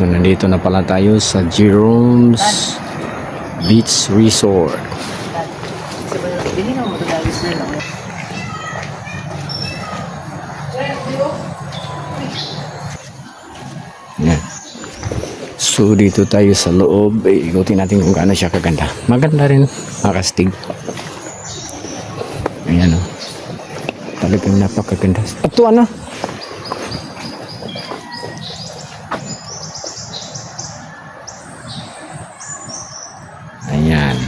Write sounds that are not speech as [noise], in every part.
So nandito na pala tayo sa Jerome's Beach Resort. Yan. So dito tayo sa loob, eh, ikutin natin kung gaano siya kaganda. Maganda rin, makastig. Ayan o. Talagang napakaganda. At to ano? Ayan.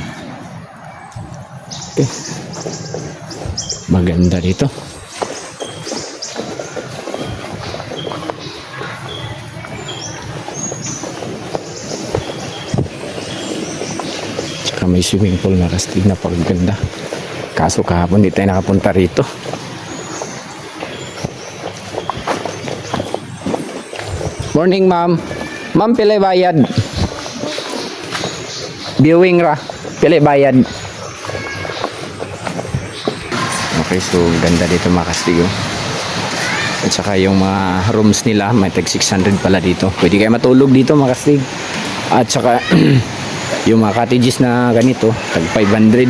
Okay. Maganda dito. Tsaka may swimming pool na kastig na pagganda. Kaso kahapon di tayo nakapunta rito. Morning ma'am. Ma'am pilay bayad. Viewing ra. Pilay bayad. Okay, so ganda dito mga kastigo. At saka yung mga rooms nila, may tag 600 pala dito. Pwede kayo matulog dito mga kastig. At saka [clears throat] yung mga cottages na ganito, tag 500.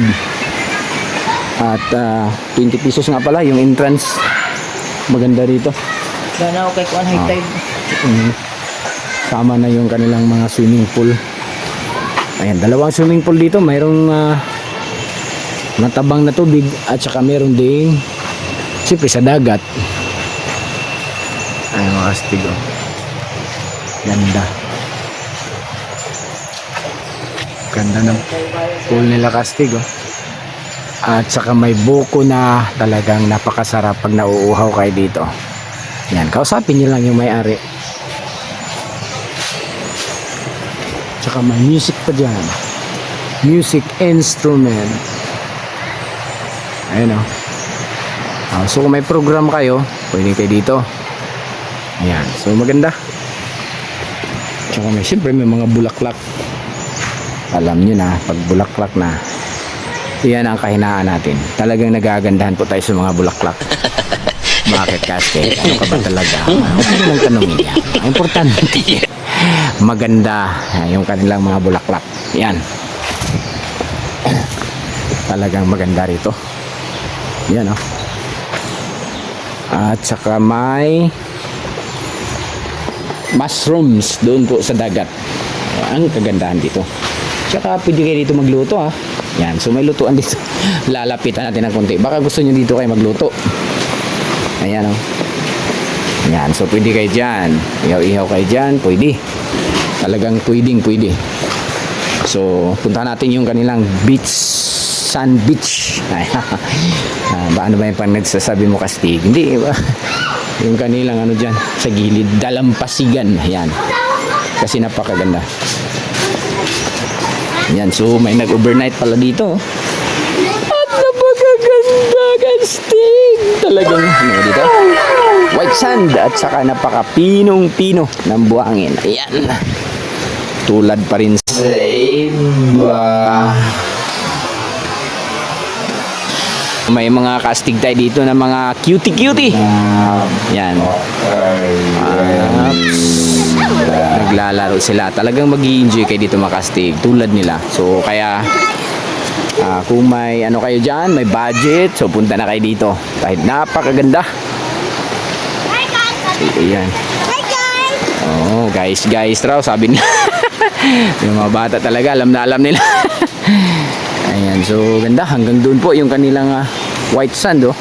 At ah, 20 pesos nga pala yung entrance. Maganda dito. Sana ako kay Kuan High Tide. Mhm. Sama na yung kanilang mga swimming pool. Ayan, dalawang swimming pool dito. Mayroong ah, matabang na tubig at saka meron ding siyempre sa dagat. Ay, mga astig oh. Ganda. Ganda ng pool nila kastig oh. At saka may buko na talagang napakasarap pag nauuhaw kayo dito. Yan, kausapin niyo lang yung may-ari. Tsaka may music pa dyan. Music instrument. Ayun o. Ah, so kung may program kayo, pwede kayo dito. Ayan. So maganda. Tsaka may siyempre may mga bulaklak. Alam nyo na, pag bulaklak na, yan ang kahinaan natin. Talagang nagagandahan po tayo sa mga bulaklak. [laughs] Bakit kasi? Ano ka ba talaga? Huwag mo lang tanongin yan. Importante, [laughs] maganda yung kanilang mga bulaklak. Yan. Talagang maganda rito. Yan oh. At saka may mushrooms doon po sa dagat. Ang kagandahan dito. Tsaka pwede kayo dito magluto ha. Yan, so may lutuan dito. [laughs] Lalapitan natin ng konti. Baka gusto nyo dito kayo magluto. Ayan o. Yan, so pwede kayo dyan. Ihaw-ihaw kayo dyan, pwede. Talagang pwedeng pwede. So, punta natin yung kanilang beach, sun beach. [laughs] Ah, ba, ano ba yung pang nagsasabi mo kastig? Hindi, ba? [laughs] yung kanilang ano dyan, sa gilid, dalampasigan. Yan. Kasi napakaganda. Yan, so may nag-overnight pala dito. At napakaganda, kastig! Talagang, ano dito? White sand at saka napaka-pinong-pino ng buhangin. Ayan. Tulad pa rin sa iba. May mga casting tayo dito na mga cutie-cutie. Yan. Naglalaro sila. Talagang mag enjoy kayo dito makastig. Tulad nila. So, kaya ah, kung may ano kayo dyan, may budget, so punta na kayo dito. Kahit napakaganda. Hi guys! Ayan. Hi guys! Oh, guys, guys raw, sabi nila. [laughs] yung mga bata talaga, alam na alam nila. [laughs] Ayan, so ganda. Hanggang doon po yung kanilang ah, white sand, oh.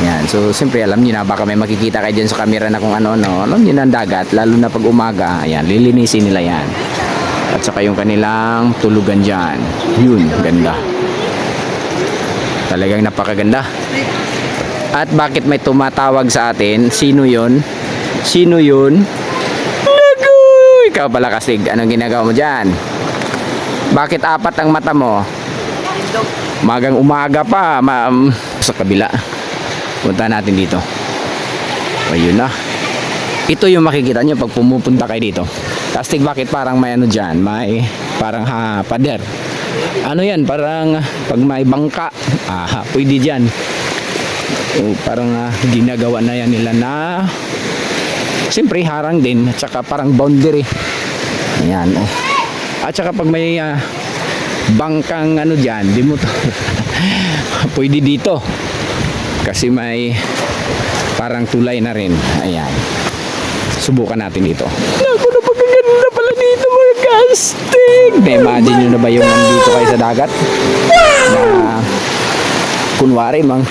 Ayan, so siyempre alam niyo na, baka may makikita kayo dyan sa camera na kung ano, no. Alam niyo na ang dagat, lalo na pag umaga. Ayan, lilinisin nila yan. At saka yung kanilang tulugan dyan. Yun, ganda. Talagang napakaganda. At bakit may tumatawag sa atin? Sino yon? Sino yun? Naku! Ikaw pala kasig. Anong ginagawa mo dyan? Bakit apat ang mata mo? Magang umaga pa. Ma um, sa kabila. Punta natin dito. Ayun na. Ito yung makikita nyo pag pumupunta kayo dito. Kastig bakit parang may ano dyan? May parang ha, pader. Ano yan? Parang pag may bangka. Aha, pwede dyan. O, parang ah, ginagawa na yan nila na Siyempre, harang din. At saka parang boundary. Ayan. Oh. At saka pag may ah, bangkang ano dyan, di mo to. [laughs] Pwede dito. Kasi may parang tulay na rin. Ayan. Subukan natin dito. Naku, napakaganda pala dito mga casting. Na-imagine nyo na ba yung nandito kayo sa dagat? Na kunwari mang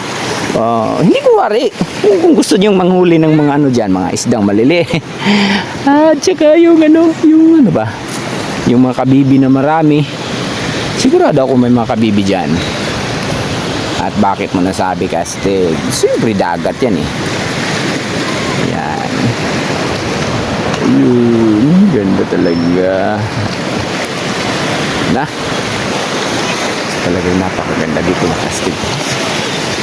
ah, hindi kunwari kung, kung gusto niyong manghuli ng mga ano dyan mga isdang malili at saka yung ano yung ano ba yung mga kabibi na marami sigurado ako may mga kabibi dyan. At bakit mo nasabi Kastig siyempre dagat yan eh. Yan. Yun ganda talaga? Na? Talagang napakaganda dito na Kastig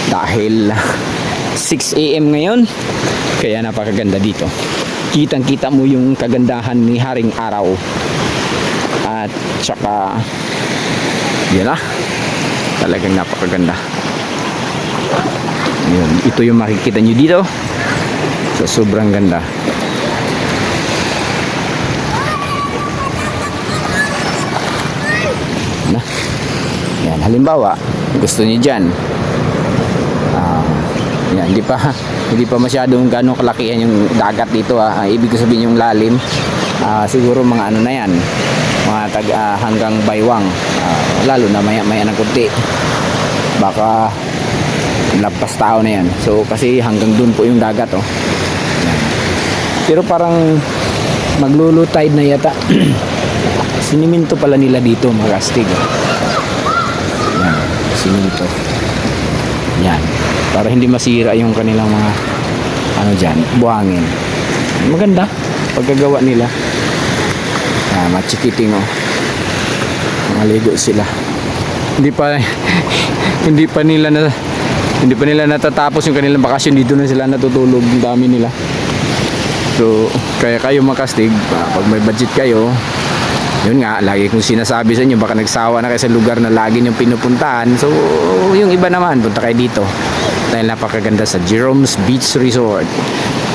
dahil [laughs] 6 a.m. ngayon kaya napakaganda dito. Kitang kita mo yung kagandahan ni Haring Araw at saka yun na talagang napakaganda yun, ito yung makikita nyo dito so sobrang ganda na yan halimbawa gusto niyo dyan Ah, yan, hindi pa [laughs] hindi pa masyadong ganong kalakihan yung dagat dito ah. Ah, ibig sabihin yung lalim. Ah, siguro mga ano na yan. Mga tag ah, hanggang baywang. Ah, lalo na maya maya ng kunti. Baka lampas tao na yan. So kasi hanggang dun po yung dagat oh. Pero parang maglulo tide na yata. [clears throat] Siniminto pala nila dito mga kastig. Yan, siminto. Yan. Para hindi masira yung kanilang mga ano dyan, buhangin. Maganda. Pagkagawa nila. Ah, machikiting oh. Mga ligo sila. Hindi pa [laughs] hindi pa nila na hindi pa nila natatapos yung kanilang bakasyon dito na sila natutulog ang dami nila. So, kaya kayo makastig, ah, pag may budget kayo, yun nga, lagi kong sinasabi sa inyo, baka nagsawa na kayo sa lugar na lagi niyong pinupuntahan. So, yung iba naman, punta kayo dito. Dahil napakaganda sa Jerome's Beach Resort.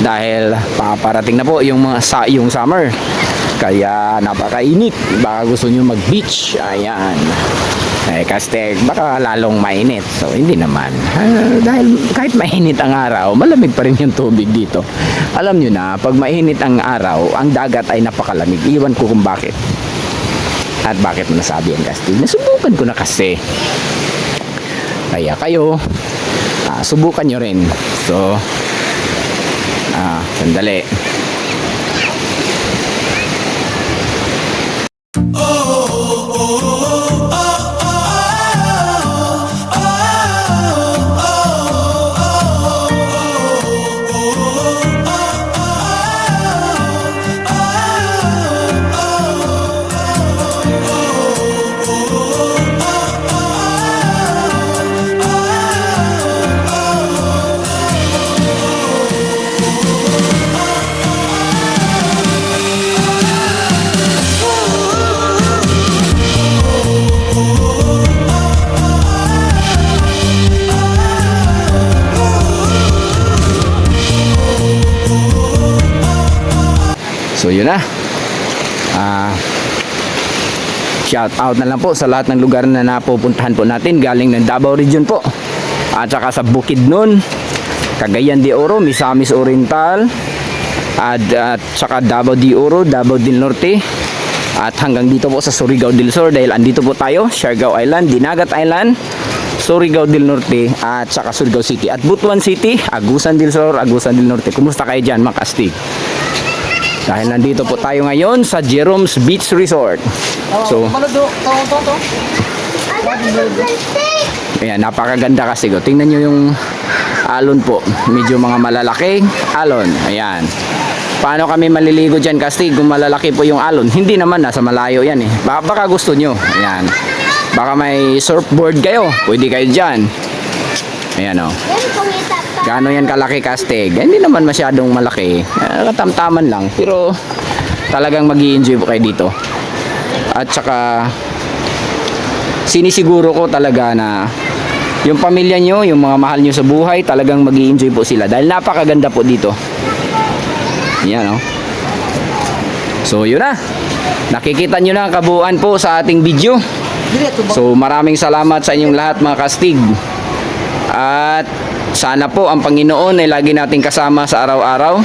Dahil paparating na po yung mga yung summer. Kaya napakainit. Baka gusto niyo mag-beach. Ayan. Eh, kasi baka lalong mainit. So, hindi naman. Ah, dahil kahit mainit ang araw, malamig pa rin yung tubig dito. Alam nyo na, pag mainit ang araw, ang dagat ay napakalamig. Iwan ko kung bakit. At bakit mo nasabi ang Castil? Nasubukan ko na kasi. Kaya kayo, ah, subukan nyo rin. So, ah, sandali. So yun na. Ah shout out na lang po sa lahat ng lugar na napupuntahan po natin galing ng Davao Region po. At saka sa Bukidnon, Cagayan de Oro, Misamis Oriental, at, at saka Davao de Oro, Davao del Norte, at hanggang dito po sa Surigao del Sur dahil andito po tayo, Siargao Island, Dinagat Island, Surigao del Norte at saka Surigao City at Butuan City, Agusan del Sur, Agusan del Norte. Kumusta kayo dyan mga kastig? Dahil nandito po tayo ngayon sa Jerome's Beach Resort. So, ayan, napakaganda kasi. Go. Tingnan nyo yung alon po. Medyo mga malalaking alon. Ayan. Paano kami maliligo dyan kasi kung malalaki po yung alon? Hindi naman, nasa malayo yan eh. Baka, baka gusto nyo. Ayan. Baka may surfboard kayo. Pwede kayo dyan. Ayan o. Pa. Gaano yan kalaki kastig? Hindi naman masyadong malaki. Uh, katamtaman lang. Pero talagang mag enjoy po kayo dito. At saka sinisiguro ko talaga na yung pamilya nyo, yung mga mahal nyo sa buhay, talagang mag enjoy po sila. Dahil napakaganda po dito. Yan, oh. So, yun na. Nakikita nyo na ang kabuuan po sa ating video. So maraming salamat sa inyong lahat mga kastig. At sana po ang Panginoon ay lagi nating kasama sa araw-araw.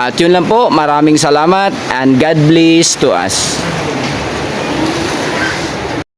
At yun lang po, maraming salamat and God bless to us.